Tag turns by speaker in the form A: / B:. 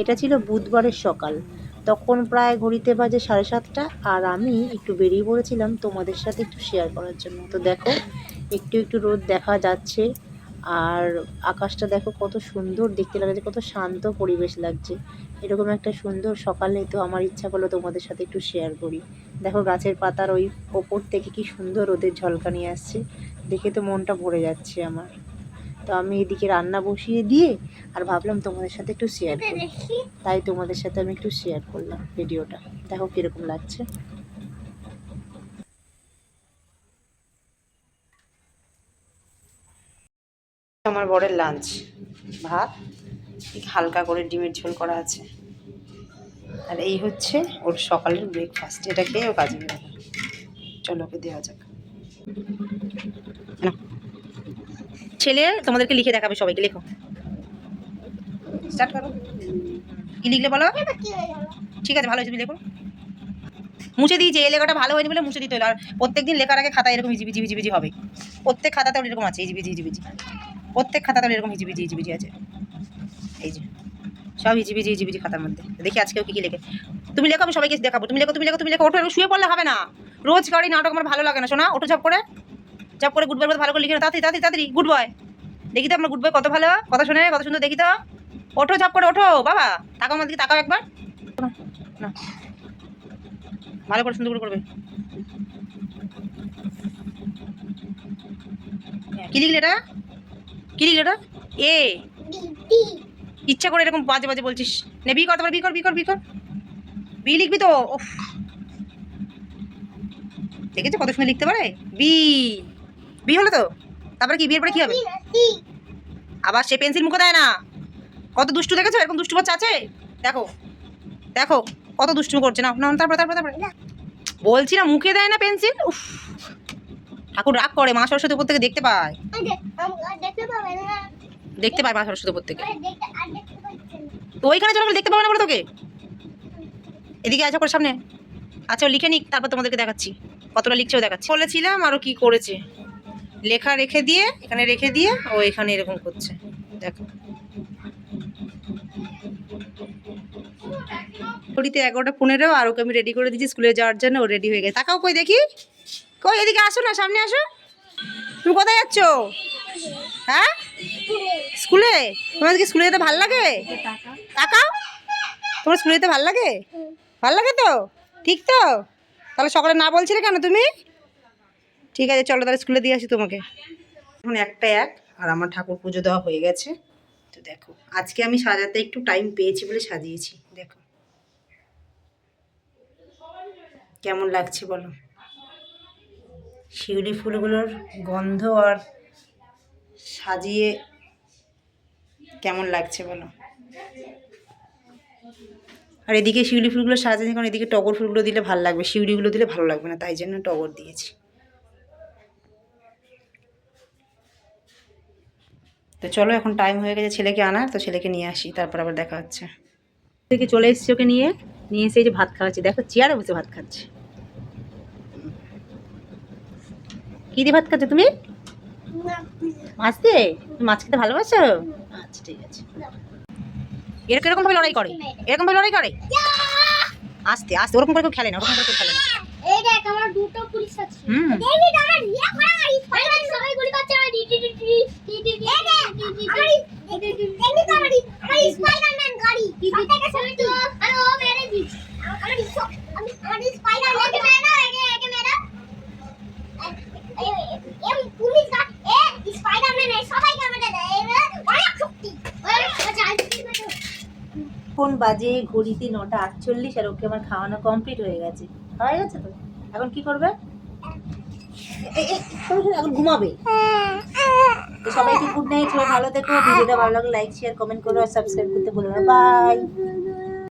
A: এটা ছিল বুধবারের সকাল। তখন প্রায় ঘড়িতে বাজে সাড়ে সাতটা আর আমি একটু বেরিয়ে পড়েছিলাম তোমাদের সাথে একটু শেয়ার করার জন্য। তো দেখো, একটু একটু রোদ দেখা যাচ্ছে আর আকাশটা দেখো কত সুন্দর, দেখতে লাগছে কত শান্ত পরিবেশ লাগছে। এরকম একটা সুন্দর সকালে তো আমার ইচ্ছা করল তোমাদের সাথে একটু শেয়ার করি। দেখো গাছের পাতার ওই ওপর থেকে কি সুন্দর রোদের ঝলকানি আসছে, দেখে তো মনটা ভরে যাচ্ছে আমার। তো আমি এদিকে রান্না বসিয়ে দিয়ে আর ভাবলাম তোমাদের সাথে একটু শেয়ার করি। তাই তোমাদের সাথে আমি একটু শেয়ার করলাম ভিডিওটা। দেখো কীরকম লাগছে। আমার বরের লাঞ্চ ভাত ঠিক হালকা করে ডিমের ঝোল করা আছে। আর এই হচ্ছে ওর সকালের ব্রেকফাস্ট এটা খেয়ে ও কাজে বেরোবে। চলো ওকে দেওয়া যাক। নাও। ছেলে, তোমাদেরকে লিখে দেখাবে সবাইকে, লেখো। স্টার্ট করো। কি লিখলে বলো? ঠিক আছে, ভালো হয়েছে লেখো। মুছে দিয়েছে, এই লেখাটা ভালো হয়নি বলে মুছে দিতে হলো। আর প্রত্যেকদিন লেখার আগে খাতা এরকম হিজিবিজি হিজিবিজি হবে। প্রত্যেক খাতাতেও এরকম আছে, হিজিবিজি হিজিবিজি। প্রত্যেক খাতাতেও এরকম হিজিবিজি হিজিবিজি আছে। এই যে, সব হিজিবিজি হিজিবিজি খাতার মধ্যে। দেখি আজকেও কি কি লেখে। তুমি লেখো, আমি সবাইকে দেখাবো। তুমি লেখো তুমি লেখো তুমি লেখো ওঠো শুয়ে পড়লে হবে না। রোজ গাড়ি নাটক আমার ভালো লাগে না। শোনা, ওঠো চাপ করে। চাপ করে গুড মধ্যে ভালো করে লিখে। তাড়াতাড়ি তাড়াতাড়ি তাড়াতাড়ি গুড বয় দেখি তো আমার গুড বয় কত ভালো। কথা শুনে কত সুন্দর দেখি তো। ওঠো চাপ করে ওঠো, বাবা। তাকাও আমার দিকে, তাকাও একবার। না ভালো করে সুন্দর করে করবে কি লিখলে এটা? কি লিখলে এটা এ ইচ্ছা করে এরকম বাজে বাজে বলছিস। নে বি কর, তারপর বি কর বি কর বি কর। বি লিখবি তো? উফ। দেখেছ কত সুন্দর লিখতে পারে? বি বি হলো তো? তারপরে কি বিয়ের পরে কি হবে? আবার সে পেন্সিল মুখে দেয় না। কত দুষ্টু দেখেছ? এরকম দুষ্টু বাচ্চা আছে? দেখো দেখো কত দুষ্টু করছে। না না তারপরে তারপরে তারপরে বলছি না মুখে দেয় না পেন্সিল? উফ। ঠাকুর রাগ করে মা সরস্বতী উপর থেকে দেখতে পায়।
B: দেখতে
A: পায় মা সরস্বতী উপর থেকে। তো ওইখানে চলে দেখতে পাবে না বলে তোকে? এদিকে আছে করে সামনে। আচ্ছা ও লিখে নিক তারপর তোমাদেরকে দেখাচ্ছি। কতটা লিখছেও দেখাচ্ছি। বলেছিলাম আরও কি করেছে। লেখা রেখে দিয়ে, এখানে রেখে দিয়ে ও এখানে এরকম করছে। দেখো। ঘড়িতে এগারোটা পনেরো আর ওকে আমি রেডি করে দিচ্ছি, স্কুলে যাওয়ার জন্য ও রেডি হয়ে গেছে। তাকাও কই দেখি? কই এদিকে আসো না, সামনে আসো। তুমি কোথায় যাচ্ছ? হ্যাঁ? স্কুলে? তোমার কি স্কুলে যেতে ভালো লাগে? তাকাও। তোমার স্কুলে যেতে ভালো লাগে? ভালো লাগে তো? ঠিক তো? তাহলে সকালে না বলছিলে কেন তুমি? ঠিক আছে, চলো তাহলে স্কুলে দিয়ে আসি তোমাকে। এখন একটা এক, আর আমার ঠাকুর পুজো দেওয়া হয়ে গেছে। তো দেখো, আজকে আমি সাজাতে একটু টাইম পেয়েছি বলে সাজিয়েছি, দেখো। কেমন লাগছে বলো? শিউলি ফুলগুলোর গন্ধ আর সাজিয়ে কেমন লাগছে বলো? আর এদিকে শিউলি ফুলগুলো সাজানো কারণ এদিকে টগর ফুলগুলো দিলে ভালো লাগবে, শিউলিগুলো দিলে ভালো লাগবে না, তাই জন্য টগর দিয়েছি। তো চলো এখন টাইম হয়ে গেছে ছেলেকে আনার তো ছেলেকে নিয়ে আসি তারপর আবার দেখা হচ্ছে। থেকে চলে এসেছি ওকে নিয়ে নিয়ে এসে এই যে ভাত খাওয়াচ্ছি। দেখো চেয়ারে বসে ভাত খাচ্ছে। কি দিয়ে ভাত খাচ্ছ তুমি? মাছ দিয়ে? তুমি মাছ খেতে ভালোবাসো? আচ্ছা ঠিক আছে। এরকম এরকম ভাবে লড়াই করে? এরকম ভাবে লড়াই করে? আস্তে আস্তে ওরকম করে কেউ খেলে না ওরকম করে কেউ খেলে না। হুম।
B: ডেভিড আমার করা স্পাইডার সবাই গুলি করছে আর ডিটি ডিটি ডিটি ডিটি এই দেখ আমার এমনি তো আমার আমার স্পাইডারম্যান গাড়ি থেকে সবাই তো আর ও মেরে দিচ্ছে আমার আমি আমার স্পাইডার একে মেরে না একে একে মেরে এম পুলিশ গা এ স্পাইডারম্যান সবাইকে মেরে দেয় এরা অনেক শক্তি
A: কোন বাজে ঘড়িতে নটা আটচল্লিশ আর ওকে আমার খাওয়ানো কমপ্লিট হয়ে গেছে। হয়ে গেছে তো? এখন কি করবে? এখন ঘুমাবে। তো সবাইকে গুড নাইট সবাই ভালো থেকো। ভিডিওটা ভালো লাগলে লাইক শেয়ার কমেন্ট করো আর সাবস্ক্রাইব করতে ভুলো না। বাই